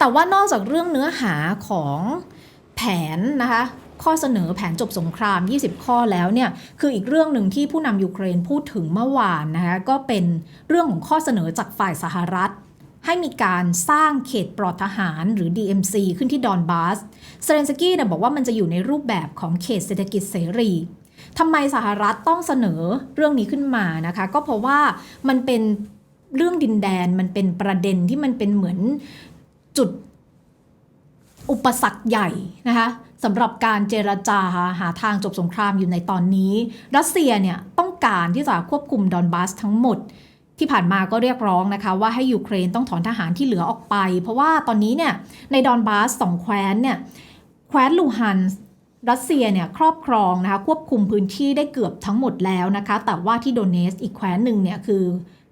แต่ว่านอกจากเรื่องเนื้อหาของแผนนะคะข้อเสนอแผนจบสงคราม 20 ข้อแล้วเนี่ย คืออีกเรื่องหนึ่งที่ผู้นำยูเครนพูดถึงเมื่อวานนะคะก็เป็นเรื่องของข้อเสนอจากฝ่ายสหรัฐ ให้มีการสร้างเขตปลอดทหารหรือ DMC ขึ้นที่ดอนบาสเซเลนสกี้เนี่ยบอกว่ามันจะอยู่ในรูปแบบของเขตเศรษฐกิจเสรีทำไมสหรัฐต้องเสนอเรื่องนี้ขึ้นมานะคะ ก็เพราะว่ามันเป็นเรื่องดินแดนมันเป็นประเด็นที่มันเป็นเหมือน จุดอุปสรรคใหญ่นะคะสำหรับการเจรจาหาทางจบสงครามอยู่ในตอนนี้ รัสเซียเนี่ยต้องการที่จะควบคุมดอนบาสทั้งหมด ที่ผ่านมาก็เรียกร้องนะคะว่าให้ยูเครนต้องถอนทหารที่เหลือออกไป เพราะว่าตอนนี้เนี่ยในดอนบาสสองแคว้นเนี่ยแคว้นลูฮันส์รัสเซียเนี่ยครอบครองนะคะควบคุมพื้นที่ได้เกือบทั้งหมดแล้วนะคะแต่ว่าที่โดเนสอีกแคว้นหนึ่งเนี่ยคือ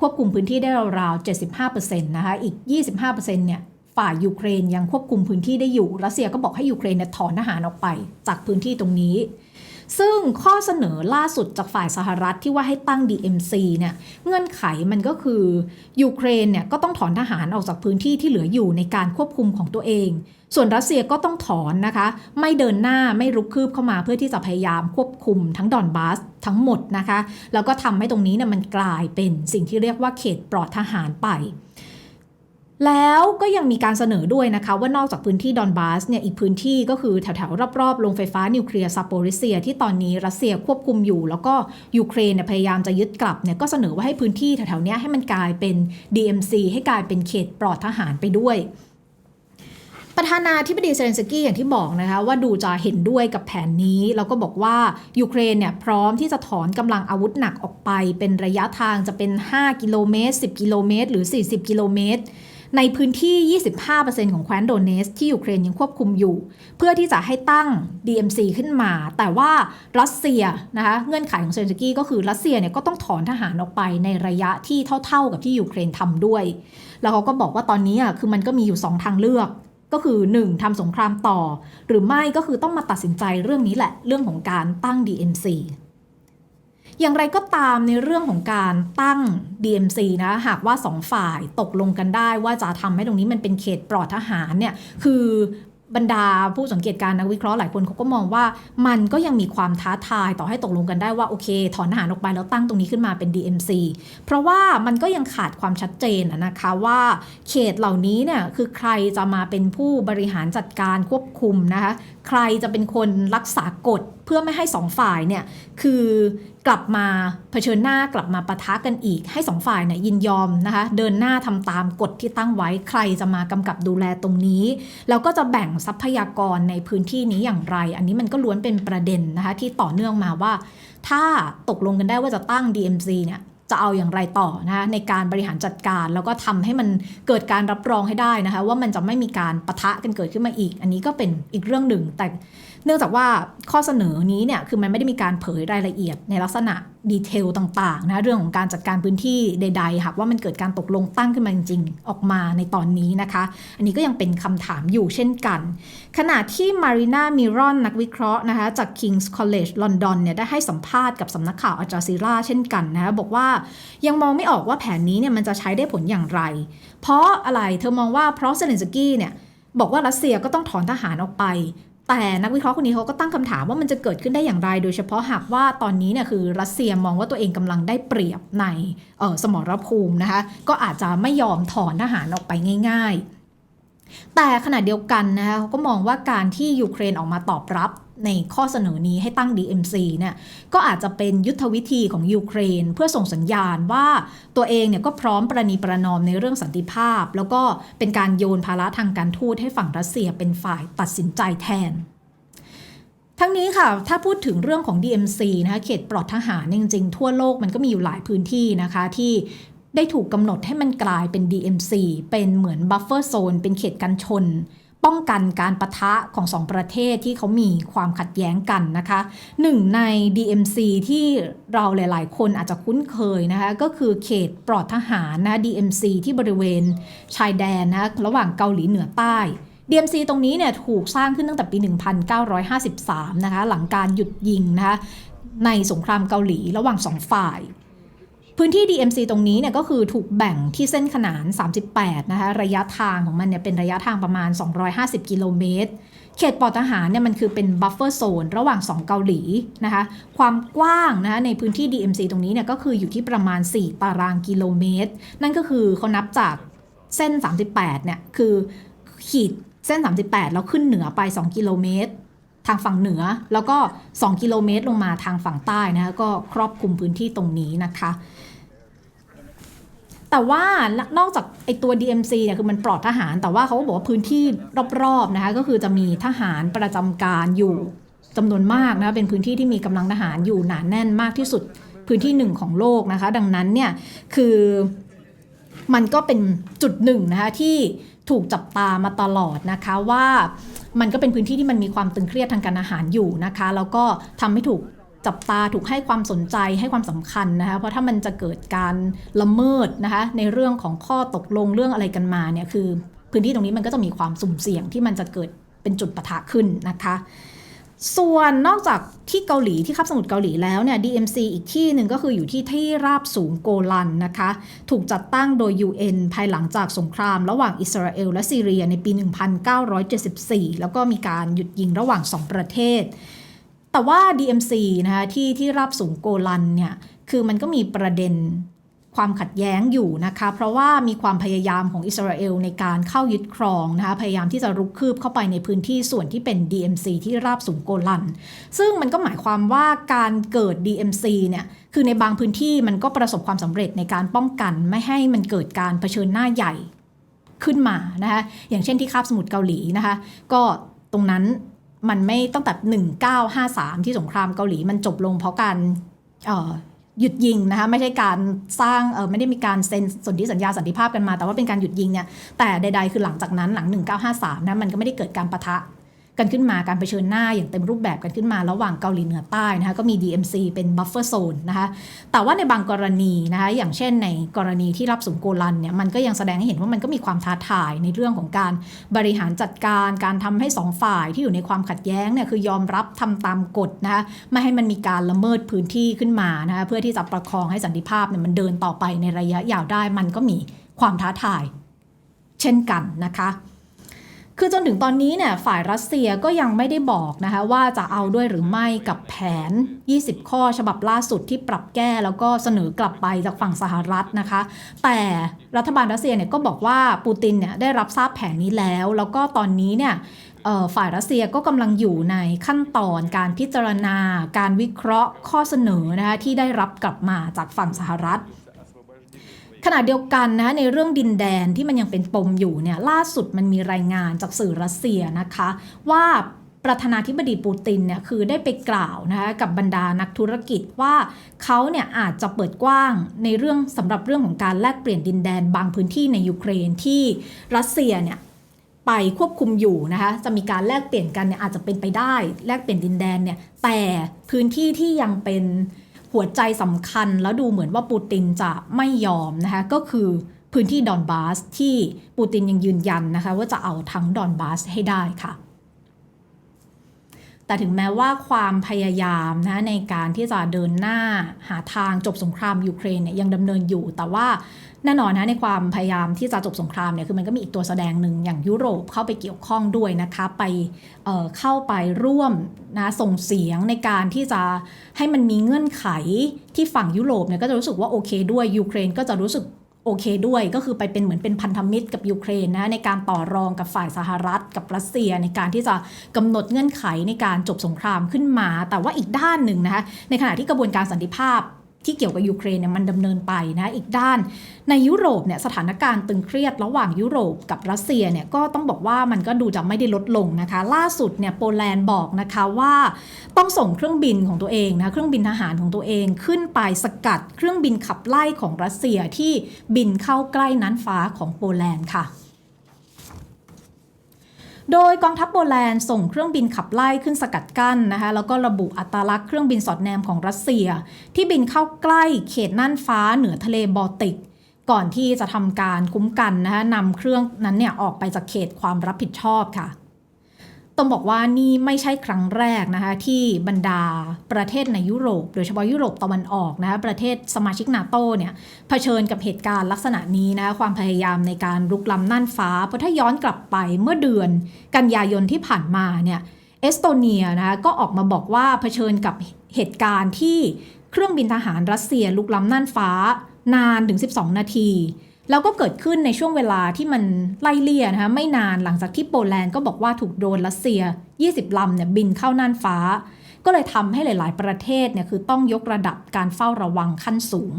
ควบคุมพื้นที่ได้ราวๆ75%นะคะอีก 25%เนี่ย ฝ่ายยูเครนยังควบคุมพื้นที่ได้อยู่ รัสเซียก็บอกให้ยูเครนถอนทหารออกไป จากพื้นที่ตรงนี้ ซึ่งข้อเสนอล่าสุดจากฝ่ายสหรัฐที่ว่าให้ตั้ง DMC เนี่ยเงื่อนไขมันก็คือยูเครนเนี่ยก็ต้องถอนทหารออกจากพื้นที่ที่เหลืออยู่ในการควบคุมของตัวเอง ส่วนรัสเซียก็ต้องถอนนะคะ ไม่เดินหน้าไม่รุกคืบเข้ามาเพื่อที่จะพยายามควบคุมทั้งดอนบาสทั้งหมดนะคะ แล้วก็ทำให้ตรงนี้เนี่ยมันกลายเป็นสิ่งที่เรียกว่าเขตปลอดทหารไป แล้วก็ยังมีการเสนอด้วยนะคะว่านอกจากพื้นที่ดอนบาสเนี่ยอีกพื้นที่ก็คือแถวๆรอบๆโรงไฟฟ้านิวเคลียร์ซาโปริเซีย ที่ตอนนี้รัสเซียควบคุมอยู่ แล้วก็ยูเครนพยายามจะยึดกลับเนี่ยก็เสนอว่าให้พื้นที่แถวๆนี้ให้มันกลายเป็น DMC ให้กลายเป็นเขตปลอดทหารไปด้วยประธานาธิบดีเซเลนสกี้อย่างที่บอกนะคะว่าดูจะเห็นด้วยกับแผนนี้แล้วก็บอกว่ายูเครนเนี่ยพร้อมที่จะถอนกำลังอาวุธหนักออกไป เป็นระยะทางจะเป็น 5 กิโลเมตร 10 กิโลเมตร หรือ 40 กิโลเมตร ในพื้นที่ 25%ของแคว้นโดเนสที่ยูเครนยังควบคุมอยู่ เพื่อที่จะให้ตั้ง DMC ขึ้นมา แต่ว่ารัสเซียนะคะเงื่อนไขของเซเลนสกี้ก็คือรัสเซียเนี่ยก็ต้องถอนทหารออกไปในระยะที่เท่าๆกับที่ยูเครนทำด้วย แล้วเขาก็บอกว่าตอนนี้อะคือมันก็มีอยู่ 2 ทางเลือกก็คือ 1. ทำสงครามต่อ หรือไม่ก็คือต้องมาตัดสินใจเรื่องนี้แหละ เรื่องของการตั้ง DMC อย่างไรก็ตามในเรื่องของการตั้ง DMC นะหากว่าสองฝ่ายตกลงกันได้ว่าจะทำให้ตรงนี้มันเป็นเขตปลอดทหารเนี่ยคือบรรดาผู้สังเกตการณ์นักวิเคราะห์หลายคนเขาก็มองว่ามันก็ยังมีความท้าทายต่อให้ตกลงกันได้ว่า โอเค ถอนทหารออกไปแล้วตั้งตรงนี้ขึ้นมาเป็น DMC เพราะว่ามันก็ยังขาดความชัดเจนนะคะว่าเขตเหล่านี้เนี่ยคือใครจะมาเป็นผู้บริหารจัดการควบคุมนะคะใครจะเป็นคนรักษากฎ พื่อไม่ให้สองฝ่ายเนี่ยคือกลับมาเผชิญหน้ากลับมาปะทะกันอีก ให้สองฝ่ายเนี่ยยินยอมนะคะเดินหน้าทำตามกฎที่ตั้งไว้ใครจะมากำกับดูแลตรงนี้ แล้วก็จะแบ่งทรัพยากรในพื้นที่นี้อย่างไร อันนี้มันก็ล้วนเป็นประเด็นนะคะที่ต่อเนื่องมาว่า ถ้าตกลงกันได้ว่าจะตั้ง DMC เนี่ย จะเอาอย่างไรต่อนะคะในการบริหารจัดการ แล้วก็ทำให้มันเกิดการรับรองให้ได้นะคะ ว่ามันจะไม่มีการปะทะกันเกิดขึ้นมาอีก อันนี้ก็เป็นอีกเรื่องหนึ่งแต่เนื่องจากว่าข้อเสนอนี้เนี่ยคือมันไม่ได้มีการเผยรายละเอียดในลักษณะ ดีเทลต่างๆนะเรื่องของการจัดการพื้นที่ใดๆหากว่ามันเกิดการตกลงตั้งขึ้นมาจริงๆ ออกมาในตอนนี้นะคะ อันนี้ก็ยังเป็นคำถามอยู่เช่นกัน ขณะที่มารีนามิรอนนักวิเคราะห์นะคะจาก King's College London เนี่ยได้ให้สัมภาษณ์กับสำนักข่าวอาจาซีราเช่นกันนะคะบอกว่ายังมองไม่ออกว่าแผนนี้เนี่ยมันจะใช้ได้ผลอย่างไร เพราะอะไรเธอมองว่าเพราะเซเลนสกี้เนี่ยบอกว่ารัสเซียก็ต้องถอนทหารออกไป แต่นักวิเคราะห์คนนี้เขาก็ตั้งคำถามว่ามันจะเกิดขึ้นได้อย่างไร โดยเฉพาะหากว่าตอนนี้เนี่ยคือรัสเซียมองว่าตัวเองกำลังได้เปรียบในสมรภูมินะคะ ก็อาจจะไม่ยอมถอนทหารออกไปง่าย ๆ แต่ขณะเดียวกันนะคะเขาก็มองว่าการที่ยูเครนออกมาตอบรับ ในข้อเสนอนี้ให้ตั้ง DMC เนี่ยก็อาจจะเป็นยุทธวิธีของยูเครน เพื่อส่งสัญญาณว่าตัวเองเนี่ยก็พร้อมประนีประนอมในเรื่องสันติภาพ แล้วก็เป็นการโยนภาระทางการทูตให้ฝั่งรัสเซียเป็นฝ่ายตัดสินใจแทน ทั้งนี้ค่ะ ถ้าพูดถึงเรื่องของ DMC นะคะเขตปลอดทหารจริงๆ ทั่วโลกมันก็มีอยู่หลายพื้นที่นะคะที่ได้ถูกกำหนดให้มันกลายเป็น DMC เป็นเหมือนบัฟเฟอร์โซนเป็นเขตกันชน ป้องกันการประทะของสองประเทศที่เขามีความขัดแย้งกันนะคะหนึ่งใน DMC ที่เราหลาย ๆ คนอาจจะคุ้นเคยนะคะก็คือเขตปลอดทหารนะ DMC ที่บริเวณชายแดนนะระหว่างเกาหลีเหนือใต้ DMC ตรงนี้เนี่ยถูกสร้างขึ้นตั้งแต่ปี 1953 นะคะหลังการหยุดยิงนะคะในสงครามเกาหลีระหว่างสองฝ่าย พื้นที่ DMZ ตรงนี้เนี่ยก็คือถูกแบ่งที่เส้นขนาน 38 นะคะ ระยะทางของมันเนี่ยเป็นระยะทางประมาณ 250 กิโลเมตร เขตปลอดทหารเนี่ยมันคือเป็นบัฟเฟอร์โซนระหว่าง 2 เกาหลีนะคะ ความกว้างนะคะในพื้นที่ DMZ ตรงนี้เนี่ยก็คืออยู่ที่ประมาณ 4 ตารางกิโลเมตร นั่นก็คือเขานับจากเส้น 38 เนี่ยคือขีดเส้น 38 แล้วขึ้นเหนือไป 2 กิโลเมตร ทางฝั่งเหนือ แล้วก็ 2 กิโลเมตรลงมาทางฝั่งใต้นะคะก็ครอบคลุมพื้นที่ตรงนี้นะคะแต่ว่านอกจากไอตัว DMC เนี่ยคือมันปลอดทหาร แต่ว่าเขาก็บอกว่าพื้นที่รอบๆนะคะก็คือจะมีทหารประจำการอยู่จำนวนมากนะคะเป็นพื้นที่ที่มีกำลังทหารอยู่หนาแน่นมากที่สุดพื้นที่หนึ่งของโลกนะคะ ดังนั้นเนี่ยคือมันก็เป็นจุดหนึ่งนะคะที่ถูกจับตามาตลอดนะคะว่า มันก็เป็นพื้นที่ที่มันมีความตึงเครียดทางการอาหารอยู่นะคะ แล้วก็ทำให้ถูกจับตาถูกให้ความสนใจให้ความสำคัญนะคะเพราะถ้ามันจะเกิดการละเมิดนะคะในเรื่องของข้อตกลงเรื่องอะไรกันมาเนี่ยคือ พื้นที่ตรงนี้มันก็จะมีความสุ่มเสี่ยงที่มันจะเกิดเป็นจุดปะทะขึ้นนะคะ ส่วนนอกจากที่เกาหลีที่คาบสมุทรเกาหลีแล้วเนี่ย DMC อีกที่หนึ่งก็คืออยู่ที่ที่ราบสูงโกลันนะคะ ถูกจัดตั้งโดย UN ภายหลังจากสงคราม ระหว่างอิสราเอลและซีเรียในปี 1974 แล้วก็มีการหยุดยิงระหว่าง2ประเทศ แต่ว่า DMC นะคะที่ที่ราบสูงโกลันเนี่ย คือมันก็มีประเด็น ความขัดแย้งอยู่นะคะเพราะว่ามีความพยายามของอิสราเอลในการเข้ายึดครองนะคะพยายามที่จะรุกคืบเข้าไปในพื้นที่ส่วนที่เป็น DMC ที่ราบสูงโกลัน ซึ่งมันก็หมายความว่าการเกิด DMC เนี่ยคือในบางพื้นที่มันก็ประสบความสำเร็จในการป้องกันไม่ให้มันเกิดการเผชิญหน้าใหญ่ขึ้นมานะคะอย่างเช่นที่คาบสมุทรเกาหลีนะคะก็ตรงนั้นมันไม่ตั้งแต่ 1953 ที่สงครามเกาหลีมันจบลงเพราะการ หยุดยิงนะคะไม่ใช่การสร้างเออไม่ได้มีการเซ็นสนธิสัญญาสันติภาพกันมา แต่ว่าเป็นการหยุดยิงเนี่ยแต่ใด ๆ คือหลังจากนั้นหลัง 1953นะมันก็ไม่ได้เกิดการประทะ กันขึ้นมาการเผชิญหน้าอย่างเต็มรูปแบบกันขึ้นมา ระหว่างเกาหลีเหนือใต้นะคะก็มี DMC เป็น buffer zone นะคะแต่ว่าในบางกรณีนะคะอย่างเช่นในกรณีที่รับสูงโกลันเนี่ยมันก็ยังแสดงให้เห็นว่ามันก็มีความท้าทายในเรื่องของการบริหารจัดการการทำให้สองฝ่ายที่อยู่ในความขัดแย้งเนี่ยคือยอมรับทำตามกฎนะคะไม่ให้มันมีการละเมิดพื้นที่ขึ้นมานะคะเพื่อที่จะประคองให้สันติภาพเนี่ยมันเดินต่อไปในระยะยาวได้มันก็มีความท้าทาย เช่นกันนะคะ คือจนถึงตอนนี้เนี่ยฝ่ายรัสเซียก็ยังไม่ได้บอกนะคะว่าจะเอาด้วยหรือไม่กับแผน 20 ข้อฉบับล่าสุดที่ปรับแก้แล้วก็เสนอกลับไปจากฝั่งสหรัฐนะคะ แต่รัฐบาลรัสเซียเนี่ยก็บอกว่าปูตินเนี่ยได้รับทราบแผนนี้แล้ว แล้วก็ตอนนี้เนี่ยฝ่ายรัสเซียก็กำลังอยู่ในขั้นตอนการพิจารณา การวิเคราะห์ข้อเสนอนะคะที่ได้รับกลับมาจากฝั่งสหรัฐ ขณะเดียวกันนะในเรื่องดินแดนที่มันยังเป็นปมอยู่เนี่ยล่าสุดมันมีรายงานจากสื่อรัสเซียนะคะ ว่าประธานาธิบดีปูตินเนี่ยคือได้ไปกล่าวนะคะกับบรรดานักธุรกิจว่าเขาเนี่ยอาจจะเปิดกว้างในเรื่องสำหรับเรื่องของการแลกเปลี่ยนดินแดนบางพื้นที่ในยูเครนที่รัสเซียเนี่ยไปควบคุมอยู่นะคะจะมีการแลกเปลี่ยนกันเนี่ยอาจจะเป็นไปได้ แลกเปลี่ยนดินแดนเนี่ยแต่พื้นที่ที่ยังเป็น หัวใจสำคัญแล้วดูเหมือนว่าปูตินจะไม่ยอมนะคะก็คือพื้นที่ดอนบาสที่ปูตินยังยืนยันนะคะว่าจะเอาทั้งดอนบาสให้ได้ค่ะ แต่ถึงแม้ว่าความพยายามนะในการที่จะเดินหน้าหาทางจบสงครามยูเครนเนี่ยยังดำเนินอยู่ แต่ว่าแน่นอนนะในความพยายามที่จะจบสงครามเนี่ยคือมันก็มีอีกตัวแสดงหนึ่งอย่างยุโรปเข้าไปเกี่ยวข้องด้วยนะคะไปเเข้าไปร่วมนะส่งเสียงในการที่จะให้มันมีเงื่อนไขที่ฝั่งยุโรปเนี่ยก็จะรู้สึกว่าโอเคด้วยยูเครนก็จะรู้สึก โอเคด้วยก็คือไปเป็นเหมือนเป็นพันธมิตรกับยูเครนนะในการต่อรองกับฝ่ายสหรัฐ กับรัสเซียในการที่จะกำหนดเงื่อนไขในการจบสงครามขึ้นมา แต่ว่าอีกด้านหนึ่งนะคะในขณะที่กระบวนการสันติภาพ ที่เกี่ยวกับยูเครนเนี่ยมันดำเนินไปนะอีกด้าน ในยุโรปเนี่ยสถานการณ์ตึงเครียดระหว่างยุโรปกับรัสเซียเนี่ยก็ต้องบอกว่ามันก็ดูจะไม่ได้ลดลงนะคะ ล่าสุดเนี่ยโปแลนด์บอกนะคะว่าต้องส่งเครื่องบินของตัวเองนะเครื่องบินทหารของตัวเองขึ้นไปสกัดเครื่องบินขับไล่ของรัสเซียที่บินเข้าใกล้น่านฟ้าของโปแลนด์ค่ะ โดยกองทัพโปแลนด์ส่งเครื่องบินขับไล่ขึ้นสกัดกั้นนะคะแล้วก็ระบุอัตลักษณ์เครื่องบินสอดแนมของรัสเซีย ที่บินเข้าใกล้เขตน่านฟ้าเหนือทะเลบอลติก ก่อนที่จะทำการคุ้มกันนะคะนำเครื่องนั้นเนี่ยออกไปจากเขตความรับผิดชอบค่ะ ต้องบอกว่านี่ไม่ใช่ครั้งแรกนะคะที่บรรดาประเทศในยุโรป โดยเฉพาะยุโรปตะวันออกนะคะประเทศสมาชิกนาโตเนี่ยเผชิญกับเหตุการณ์ลักษณะนี้นะความพยายามในการรุกล้ำน่านฟ้าเพราะถ้าย้อนกลับไปเมื่อเดือนกันยายนที่ผ่านมาเนี่ยเอสโตเนียนะคะก็ออกมาบอกว่าเผชิญกับเหตุการณ์ที่เครื่องบินทหารรัสเซียลุกล้ำน่านฟ้า นานถึง 12 นาที แล้วก็เกิดขึ้นในช่วงเวลาที่มันไล่เลี่ยนะคะไม่นานหลังจากที่โปแลนด์ก็บอกว่าถูกโดรนรัสเซีย 20 ลำเนี่ยบินเข้าน่านฟ้า ก็เลยทำให้หลาย ๆ ประเทศเนี่ยคือต้องยกระดับการเฝ้าระวังขั้นสูง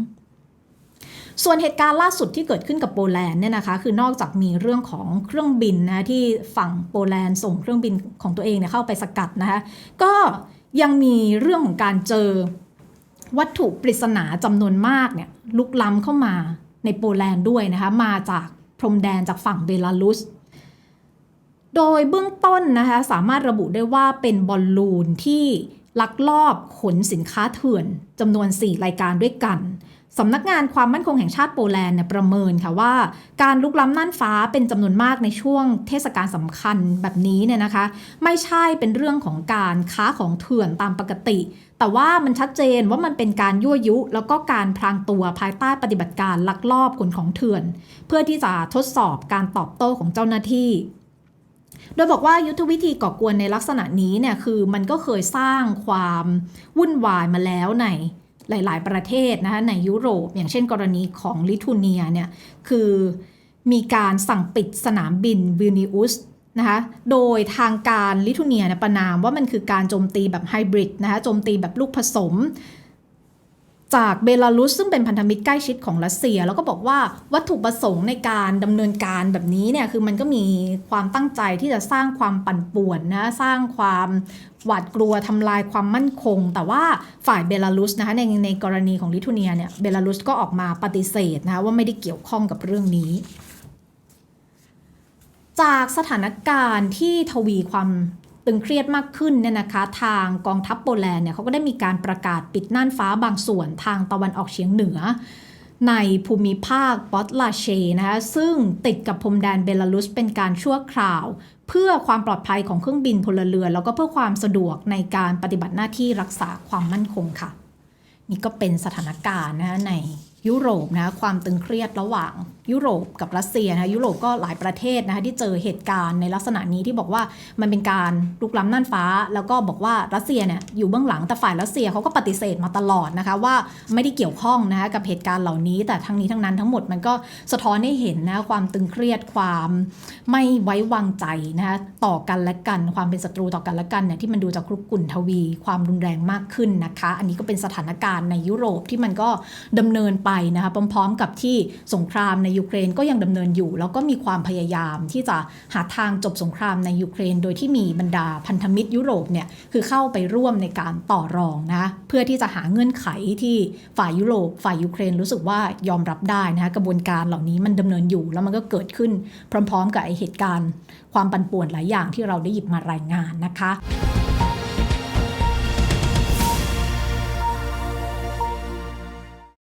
ส่วนเหตุการณ์ล่าสุดที่เกิดขึ้นกับโปแลนด์เนี่ยนะคะคือนอกจากมีเรื่องของเครื่องบินนะที่ฝั่งโปแลนด์ส่งเครื่องบินของตัวเองเนี่ยเข้าไปสกัดนะคะก็ยังมีเรื่องของการเจอวัตถุปริศนาจำนวนมากเนี่ยลุกล้ำเข้ามา ในโปแลนด์ด้วยนะคะ มาจากพรมแดนจากฝั่งเบลารุส โดยเบื้องต้นนะคะสามารถระบุได้ว่าเป็นบอลลูนที่ลักลอบขนสินค้าเถื่อนจำนวน 4 รายการด้วยกัน สำนักงานความมั่นคงแห่งชาติโปแลนด์เนี่ยประเมินค่ะว่า การลุกล้ำน่านฟ้าเป็นจำนวนมากในช่วงเทศกาลสำคัญแบบนี้เนี่ยนะคะ ไม่ใช่เป็นเรื่องของการค้าของเถื่อนตามปกติ แต่ว่ามันชัดเจนว่ามันเป็นการยั่วยุ แล้วก็การพรางตัวภายใต้ปฏิบัติการลักลอบขนของเถื่อน เพื่อที่จะทดสอบการตอบโต้ของเจ้าหน้าที่โดยบอกว่ายุทธวิธีก่อกวนในลักษณะนี้เนี่ยคือมันก็เคยสร้างความวุ่นวายมาแล้วใน หลาย ๆ ประเทศนะคะในยุโรป อย่างเช่นกรณีของลิทัวเนียเนี่ยคือมีการสั่งปิดสนามบินวิลนิอุสนะคะโดยทางการลิทัวเนียเนี่ยประนามว่ามันคือการโจมตีแบบไฮบริดนะคะโจมตีแบบลูกผสม จากเบลารุสซึ่งเป็นพันธมิตรใกล้ชิดของรัสเซีย แล้วก็บอกว่าวัตถุประสงค์ในการดำเนินการแบบนี้เนี่ยคือมันก็มีความตั้งใจที่จะสร้างความปั่นป่วนนะสร้างความหวาดกลัวทำลายความมั่นคง แต่ว่าฝ่ายเบลารุสนะคะในในกรณีของลิทัวเนียเนี่ยเบลารุสก็ออกมาปฏิเสธนะคะว่าไม่ได้เกี่ยวข้องกับเรื่องนี้จากสถานการณ์ที่ทวีความ ตึงเครียดมากขึ้นเนี่ยนะคะ ทางกองทัพโปแลนด์เนี่ยเขาก็ได้มีการประกาศปิดน่านฟ้าบางส่วนทางตะวันออกเฉียงเหนือ ในภูมิภาคปอตลาเชนะคะซึ่งติดกับพรมแดนเบลารุสเป็นการชั่วคราว เพื่อความปลอดภัยของเครื่องบินพลเรือน แล้วก็เพื่อความสะดวกในการปฏิบัติหน้าที่รักษาความมั่นคงค่ะ นี่ก็เป็นสถานการณ์นะคะในยุโรปนะความตึงเครียดระหว่างยุโรปกับรัสเซียนะคะยุโรปก็หลายประเทศนะคะที่เจอเหตุการณ์ในลักษณะนี้ที่บอกว่ามันเป็นการลุกล้ำน่านฟ้า แล้วก็บอกว่ารัสเซียเนี่ยอยู่เบื้องหลังแต่ฝ่ายรัสเซียเขาก็ปฏิเสธมาตลอดนะคะว่าไม่ได้เกี่ยวข้องนะคะกับเหตุการณ์เหล่านี้ แต่ทั้งนี้ทั้งนั้นทั้งหมดมันก็สะท้อนให้เห็นนะความตึงเครียดความไม่ไว้วางใจนะคะต่อกันและกัน ความเป็นศัตรูต่อกันและกันเนี่ยที่มันดูจะครุกรุ่นทวี ความรุนแรงมากขึ้นนะคะ อันนี้ก็เป็นสถานการณ์ในยุโรปที่มันก็ดำเนินไปนะคะพร้อม ๆ กับที่สงครามในยูเครนก็ยังดำเนินอยู่ แล้วก็มีความพยายามที่จะหาทางจบสงครามในยูเครน โดยที่มีบรรดาพันธมิตรยุโรปเนี่ยคือเข้าไปร่วมในการต่อรองนะเพื่อที่จะหาเงื่อนไขที่ฝ่ายยุโรป ฝ่ายยูเครนรู้สึกว่ายอมรับได้นะคะกระบวนการเหล่านี้มันดำเนินอยู่ แล้วมันก็เกิดขึ้นพร้อม ๆ กับไอเหตุการณ์ ความปั่นป่วนหลายอย่างที่เราได้หยิบมารายงานนะคะ